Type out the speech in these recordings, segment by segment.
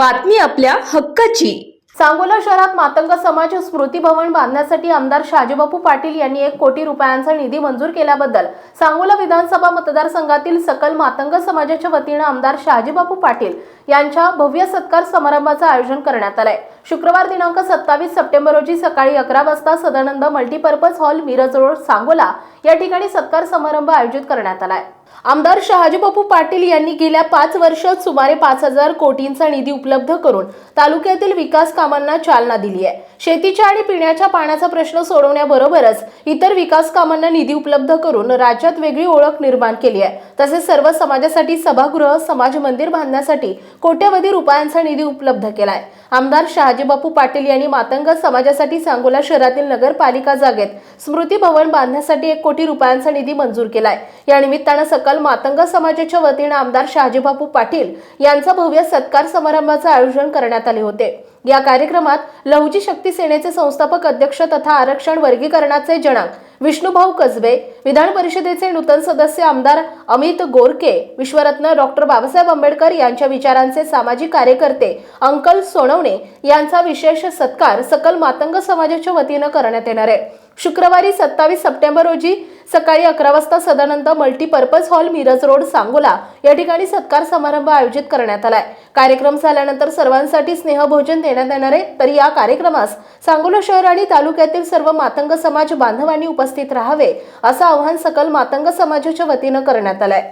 बातमी आपल्या हक्काची. सांगोला शहरात मातंग समाज स्मृती भवन बांधण्यासाठी आमदार शहाजीबापू पाटील यांनी एक कोटी रुपयांचा निधी मंजूर केल्याबद्दल सांगोला विधानसभा मतदारसंघातील सकल मातंग समाजाच्या वतीनं आमदार शहाजीबापू पाटील यांच्या भव्य सत्कार समारंभाचं आयोजन करण्यात आलंय. शुक्रवार दिनांक सत्तावीस सप्टेंबर रोजी सकाळी अकरा वाजता Sadanand multipurpose hall Miraj road Sangola या ठिकाणी सत्कार समारंभ आयोजित करण्यात आलाय. आमदार शहाजीबापू पाटील यांनी गेल्या पाच वर्षात सुमारे पाच हजार कोटींचा निधी उपलब्ध करून तालुक्यातील विकास कामांना चालना दिली आहे. शेतीच्या आणि पिण्याच्या पाण्याचा प्रश्न सोडवण्याबरोबरच इतर विकास कामांना निधी उपलब्ध करून राज्यात वेगळी ओळख निर्माण केली आहे. तसेच सर्व समाजासाठी सभागृह समाज मंदिर बांधण्यासाठी कोट्यवधी रुपयांचा निधी उपलब्ध केला आहे. आमदार शहाजीबापू पाटील यांनी मातंग समाजासाठी सांगोला शहरातील नगरपालिका जागेत स्मृती भवन बांधण्यासाठी एक कोटी रुपयांचा निधी मंजूर केला आहे. या निमित्तानं सकल मातंग समाजाच्या वतीनं आमदार शहाजीबापू पाटील यांचा भव्य सत्कार समारंभाचे आयोजन करण्यात आले होते. या कार्यक्रमात लहुजी शक्ती सेनेचे संस्थापक अध्यक्ष तथा आरक्षण वर्गीकरणाचे जनक विष्णुभाऊ कसबे विधान परिषदेचे नूतन सदस्य आमदार अमित गोरके विश्वरत्न डॉक्टर बाबासाहेब आंबेडकर यांच्या विचारांचे सामाजिक कार्यकर्ते अंकल सोनवणे यांचा विशेष सत्कार सकल मातंग समाजाच्या वतीनं करण्यात येणार आहे. शुक्रवारी सत्तावीस सप्टेंबर रोजी सकाळी अकरा वाजता Sadanand multipurpose hall Miraj road Sangola या ठिकाणी सत्कार समारंभ आयोजित करण्यात आलाय. कार्यक्रम झाल्यानंतर सर्वांसाठी स्नेहभोजन देण्यात येणार आहे. तर या कार्यक्रमास सांगोला शहर आणि तालुक्यातील सर्व मातंग समाज बांधवांनी उपस्थित राहावे असं आवाहन सकल मातंग समाजाच्या वतीनं करण्यात आलंय.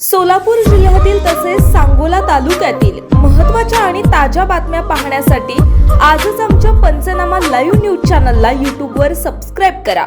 सोलापूर जिल्ह्यातील तसेच सांगोला तालुक्यातील महत्त्वाच्या आणि ताज्या बातम्या पाहण्यासाठी आजच आमच्या पंचनामा लाईव्ह न्यूज चॅनलला यूट्यूबवर सबस्क्राईब करा.